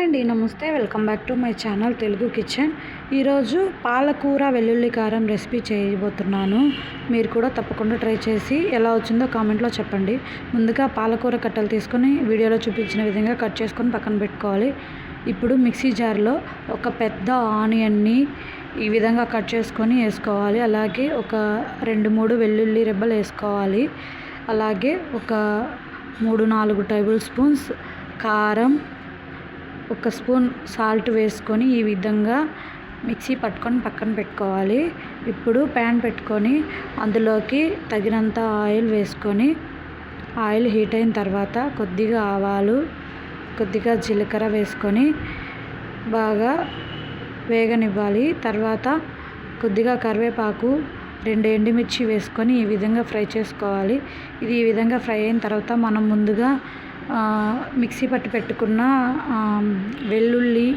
Hi అండి నమస్తే. Welcome back to my channel Telugu kitchen. ఈరోజు పాలకూర వెల్లుల్లి కారం రెసిపీ చేయబోతున్నాను. మీరు కూడా తప్పకుండా ట్రై చేసి ఎలా వచ్చిందో కామెంట్లో చెప్పండి. ముందుగా పాలకూర కట్టలు తీసుకొని వీడియోలో చూపించిన విధంగా కట్ చేసుకొని పక్కన పెట్టుకోవాలి. ఇప్పుడు మిక్సీ జార్లో ఒక పెద్ద ఆనియన్ని ఈ విధంగా కట్ చేసుకొని వేసుకోవాలి. అలాగే ఒక రెండు మూడు వెల్లుల్లి రెబ్బలు వేసుకోవాలి. అలాగే ఒక మూడు నాలుగు టేబుల్ స్పూన్స్ కారం ఒక స్పూన్ సాల్ట్ వేసుకొని ఈ విధంగా మిక్సీ పట్టుకొని పక్కన పెట్టుకోవాలి. ఇప్పుడు ప్యాన్ పెట్టుకొని అందులోకి తగినంత ఆయిల్ వేసుకొని ఆయిల్ హీట్ అయిన తర్వాత కొద్దిగా ఆవాలు కొద్దిగా జీలకర్ర వేసుకొని బాగా వేగనివ్వాలి. తర్వాత కొద్దిగా కరివేపాకు రెండు ఎండుమిర్చి వేసుకొని ఈ విధంగా ఫ్రై చేసుకోవాలి. ఇది ఈ విధంగా ఫ్రై అయిన తర్వాత మనం ముందుగా మిక్సీ పట్టి పెట్టుకున్న వెల్లుల్లి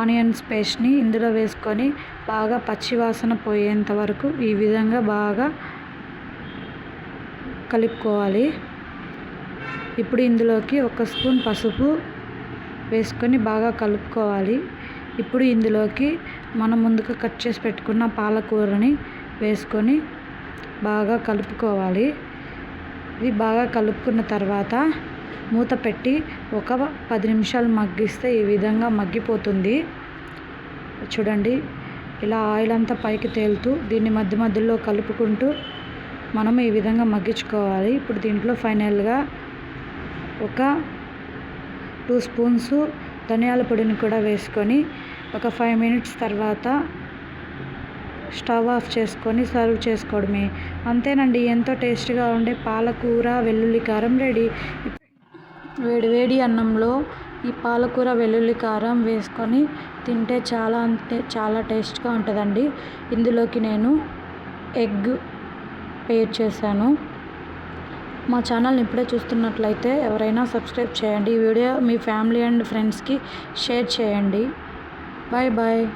ఆనియన్స్ పేస్ట్ని ఇందులో వేసుకొని బాగా పచ్చివాసన పోయేంత వరకు ఈ విధంగా బాగా కలుపుకోవాలి. ఇప్పుడు ఇందులోకి ఒక స్పూన్ పసుపు వేసుకొని బాగా కలుపుకోవాలి. ఇప్పుడు ఇందులోకి మనం ముందుగా కట్ చేసి పెట్టుకున్న పాలకూరని వేసుకొని బాగా కలుపుకోవాలి. ఇది బాగా కలుపుకున్న తర్వాత మూత పెట్టి ఒక పది నిమిషాలు మగ్గిస్తే ఈ విధంగా మగ్గిపోతుంది. చూడండి ఇలా ఆయిల్ అంతా పైకి తేలుతూ దీన్ని మధ్య మధ్యలో కలుపుకుంటూ మనం ఈ విధంగా మగ్గించుకోవాలి. ఇప్పుడు దీంట్లో ఫైనల్గా ఒక టూ స్పూన్స్ ధనియాల పొడిని కూడా వేసుకొని ఒక ఫైవ్ మినిట్స్ తర్వాత స్టవ్ ఆఫ్ చేసుకొని సర్వ్ చేసుకోవడమే. అంతేనండి ఎంతో టేస్ట్గా ఉండే పాలకూర వెల్లుల్లి కారం రెడీ. వేడివేడి అన్నంలో ఈ పాలకూర వెల్లుల్లి కారం వేసుకొని తింటే చాలా అంటే చాలా టేస్ట్గా ఉంటుందండి. ఇందులోకి నేను ఎగ్ పేర్ చేశాను. మా ఛానల్ని ఇప్పుడే చూస్తున్నట్లయితే ఎవరైనా సబ్స్క్రైబ్ చేయండి. ఈ వీడియో మీ ఫ్యామిలీ అండ్ ఫ్రెండ్స్కి షేర్ చేయండి. Bye bye.